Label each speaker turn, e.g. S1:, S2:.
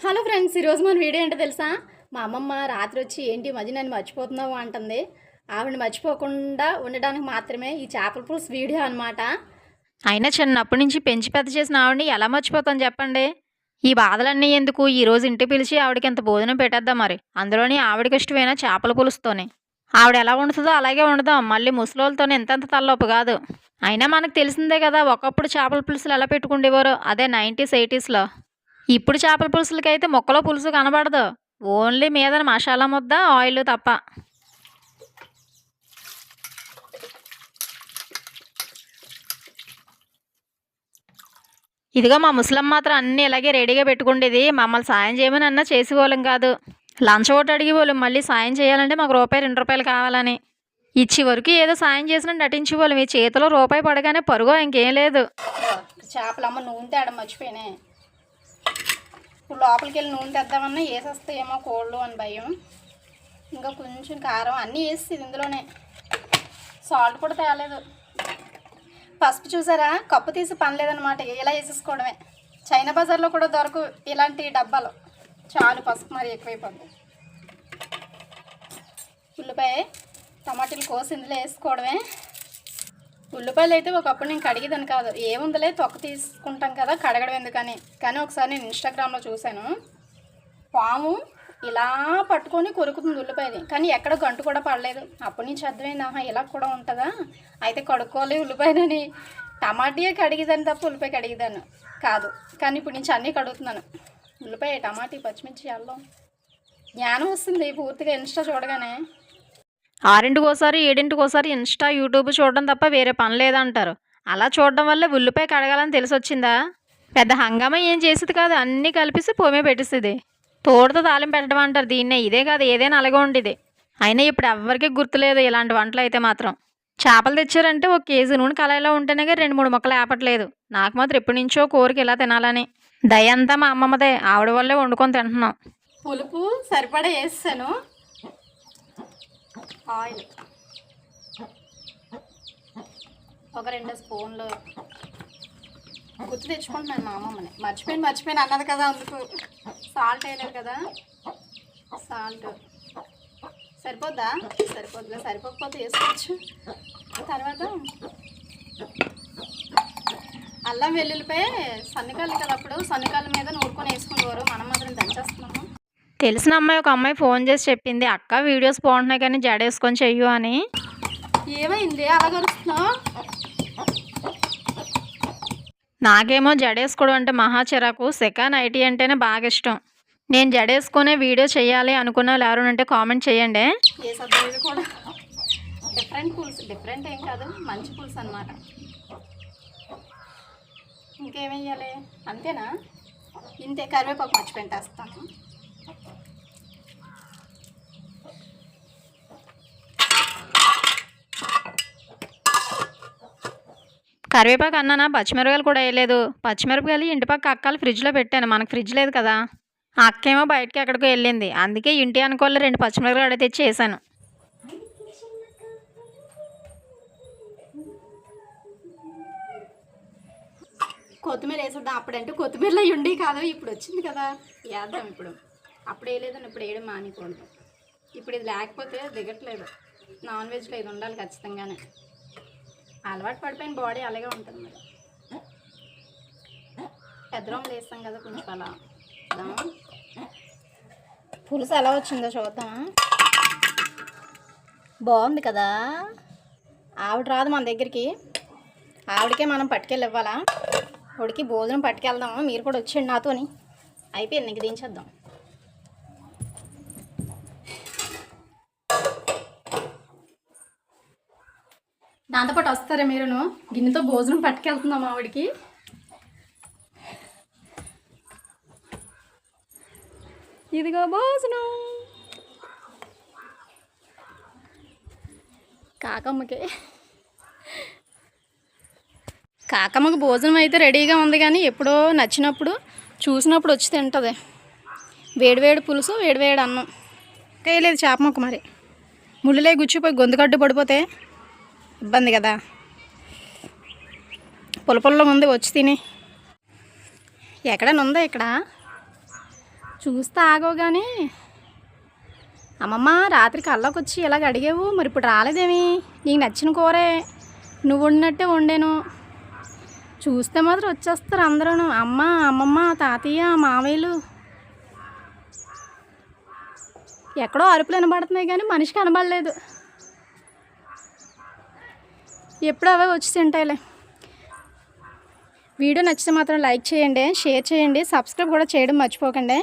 S1: Hello friends ఈరోజు మన video ఏంటో తెలుసా? మా అమ్మమ్మ రాత్రి వచ్చి ఏంటి ఈ మధ్య నన్ను మర్చిపోతున్నావు? అంటుంది. ఆవిడ మర్చిపోకుండా ఉండడానికి మాత్రమే ఈ చేపల పులుసు వీడియో అనమాట
S2: అయినా చిన్నప్పటి నుంచి పెంచి పెద్ద చేసిన ఆవిడని ఎలా మర్చిపోతాను చెప్పండి? ఈ బాధలన్నీ ఎందుకు? ఈ రోజు ఇంటి పిలిచి ఆవిడకి ఇంత భోజనం పెట్టేద్దాం మరి? అందులోని ఆవిడకి ఇష్టమైన చేపల పులుసుతోనే. ఆవిడ ఎలా వండుతుందో అలాగే వండుదాం. మళ్ళీ ముసలోళ్ళతోనే ఎంతెంత తలలోపు కాదు. అయినా మనకు తెలిసిందే కదా ఒకప్పుడు చేపల పులుసులు ఎలా పెట్టుకుండేవారో? అదే నైంటీస్ ఎయిటీస్లో. ఇప్పుడు చేపల పులుసులకైతే మొక్కలో పులుసు కనబడదు. ఓన్లీ మీద మసాలా ముద్ద ఆయిల్ తప్ప. ఇదిగో మా ముసలం మాత్రం అన్నీ ఇలాగే రెడీగా పెట్టుకుండేది. మమ్మల్ని సాయం చేయమని అన్నా చేసేవాళ్ళం కాదు. లంచ్ ఒకటి అడిగేవాళ్ళం మళ్ళీ సాయం చేయాలంటే మాకు రూపాయి రెండు రూపాయలు కావాలని. ఇచ్చి వరకు ఏదో సాయం చేసిన నటించేవాళ్ళం. ఈ చేతిలో రూపాయి పడగానే పరుగో ఇంకేం లేదు.
S1: చేపలు అమ్మ నూనె తేడం మర్చిపోయినా ఇప్పుడు లోపలికి వెళ్ళి నూనె తెద్దామన్నా వేసేస్తాయేమో కోళ్ళు అని భయం. ఇంకా కొంచెం కారం అన్నీ వేసి ఇందులోనే. సాల్ట్ కూడా తేలేదు. పసుపు చూసారా? కప్పు తీసి పనిలేదనమాట ఇలా వేసేసుకోవడమే. చైనా బజార్లో కూడా దొరకు ఇలాంటి డబ్బాలు. చాలు పసుపు మరి ఎక్కువైపోద్ది. ఉల్లిపాయ టమాటీలు కోసి ఇందులో వేసుకోవడమే. ఉల్లిపాయలు అయితే ఒకప్పుడు నేను కడిగేదాన్ని కాదు. ఏముందిలే తొక్క తీసుకుంటాం కదా కడగడం ఎందుకని? కానీ ఒకసారి నేను ఇన్స్టాగ్రామ్లో చూశాను. పాము ఇలా పట్టుకొని కొరుకుతుంది ఉల్లిపాయది. కానీ ఎక్కడ గంటు కూడా పడలేదు. అప్పుడు నుంచి అర్థమైంది ఆహా ఇలా కూడా ఉంటుందా? అయితే కడుక్కోవాలి ఉల్లిపాయనని టమాటే కడిగేదాన్ని తప్ప ఉల్లిపాయ కడిగేదాన్ని కాదు. కానీ ఇప్పుడు నుంచి అన్నీ కడుగుతున్నాను. ఉల్లిపాయ టమాటీ పచ్చిమిర్చి అల్లం. జ్ఞానం వస్తుంది పూర్తిగా ఇన్స్టా చూడగానే.
S2: ఆరింటికోసారి ఏడింటికోసారి ఇన్స్టా యూట్యూబ్ చూడడం తప్ప వేరే పని లేదంటారు. అలా చూడడం వల్ల ఉల్లిపాయ కడగాలని తెలిసి వచ్చిందా పెద్ద హంగామా ఏం చేసేది కాదు అన్నీ కలిపేసి పోమే పెట్టేస్తుంది తోడుతో తాలింపు పెట్టడం అంటారు దీన్నే ఇదే కాదు ఏదైనా అలాగే ఉండేది. అయినా ఇప్పుడు ఎవ్వరికీ గుర్తులేదు ఇలాంటి వంటలు అయితే మాత్రం. చేపలు తెచ్చారంటే ఒక కేజీ నూనె కళాయిలో ఉంటేనే కానీ రెండు మూడు ముక్కలు ఆపట్లేదు. నాకు మాత్రం ఎప్పటి నుంచో కోరిక ఇలా తినాలని. దయ అంతా మా అమ్మమ్మదే ఆవిడ వల్లే వండుకొని తింటున్నాం.
S1: పులుపు సరిపడా వేస్తాను. ఆయిల్. ఒక రెండు స్పూన్లు. గుర్తు తెచ్చుకుంటున్నాను మా అమ్మమ్మని. మర్చిపోయిన మర్చిపోయిన అన్నది కదా అందుకు. సాల్ట్ వేయలేదు కదా. సాల్ట్. సరిపోద్దా? సరిపోద్దులే సరిపోకపోతే వేసుకోవచ్చు. తర్వాత అల్లం వెల్లుల్లిపై సన్నికాయలు కదా అప్పుడు. సన్నికాయల మీద నూరుకొని వేసుకునేవారు మనం మాత్రం దంచ
S2: తెలిసిన అమ్మాయి ఒక అమ్మాయి ఫోన్ చేసి చెప్పింది అక్క వీడియోస్ బాగుంటున్నాయి కానీ జడేసుకొని చెయ్యు అని.
S1: ఏమైంది?
S2: నాకేమో జడేసుకోవడం అంటే మహా చిరాకు. సెకండ్ ఐటీ అంటేనే బాగా ఇష్టం. నేను జడేసుకునే వీడియో చేయాలి అనుకున్న ఎవరు ఉంటే కామెంట్ చేయండి.
S1: కూడా? డిఫరెంట్ పులుసు. డిఫరెంట్ ఏం కాదు. మంచి పులుసు అనమాట ఇంకేమయ్యాలి అంతేనా? ఇంతే కరివేపాకు మర్చిపోయి
S2: కరివేపాకు అన్నానా? పచ్చిమిరపకాయలు కూడా వేయలేదు. పచ్చిమిరపకాయలు ఇంటి పక్క అక్కలు ఫ్రిడ్జ్లో పెట్టాను. మనకు ఫ్రిడ్జ్ లేదు కదా. అక్కేమో బయటకి ఎక్కడికో వెళ్ళింది. అందుకే ఇంటి అనుకోలే రెండు పచ్చిమిరపకాయలు అడిగి తెచ్చి వేసాను
S1: కొత్తిమీర వేసుకుంటాం. అప్పుడంటే కొత్తిమీరలో ఉండి కాదు. ఇప్పుడు వచ్చింది కదా. వేద్దాం ఇప్పుడు. అప్పుడు వేయలేదని ఇప్పుడు వేయడం మానేకూడదు ఇప్పుడు ఇది లేకపోతే దిగట్లేదు. నాన్ వెజ్లో ఇది ఉండాలి ఖచ్చితంగానే. అలవాటు పడిపోయిన బాడీ అలాగే ఉంటుంది మరి. పెద్దరం వేస్తాం కదా కొంచెం అలా పులుసు ఎలా వచ్చిందో చూద్దాం. బాగుంది కదా. ఆవిడ రాదు మన దగ్గరికి. ఆవిడకే మనం పట్టుకెళ్ళి ఇవ్వాలా? ఉడికి భోజనం పట్టుకెళ్దాము? మీరు కూడా వచ్చేయండి నాతోని. అయిపోయింది ఇంక దించేద్దాం. దాంతోపాటు వస్తారా మీరును? గిన్నెతో భోజనం పట్టుకెళ్తున్నాం ఆవిడకి. ఇదిగో భోజనం. కాకమ్మకి. కాకమ్మకి భోజనం అయితే రెడీగా ఉంది కానీ ఎప్పుడో నచ్చినప్పుడు చూసినప్పుడు వచ్చి తింటుంది. వేడివేడి పులుసు వేడివేడి అన్నం. లేదు చేప మొక్క మరి. ముళ్ళులే గుచ్చిపోయి గొంతుకడ్డు పడిపోతే ఇబ్బంది కదా. పులపుల్లో ఉంది వచ్చి తిని. ఎక్కడైనా ఉందా ఇక్కడ? చూస్తే ఆగవు కానీ అమ్మమ్మ రాత్రి కల్లోకి వచ్చి ఇలాగ అడిగావు మరి ఇప్పుడు రాలేదేమి? నీకు నచ్చిన కూరే. నువ్వు వండినట్టే వండాను. చూస్తే మాత్రం వచ్చేస్తారు అందరూ అమ్మ అమ్మమ్మ తాతయ్య మామయ్యలు. ఎక్కడో అరుపులు వినబడుతున్నాయి కానీ మనిషి కనబడలేదు ఎప్పుడు అవే వచ్చి తింటాయిలే. వీడియో నచ్చితే మాత్రం లైక్ చేయండి షేర్ చేయండి సబ్స్క్రైబ్ కూడా చేయడం మర్చిపోకండి.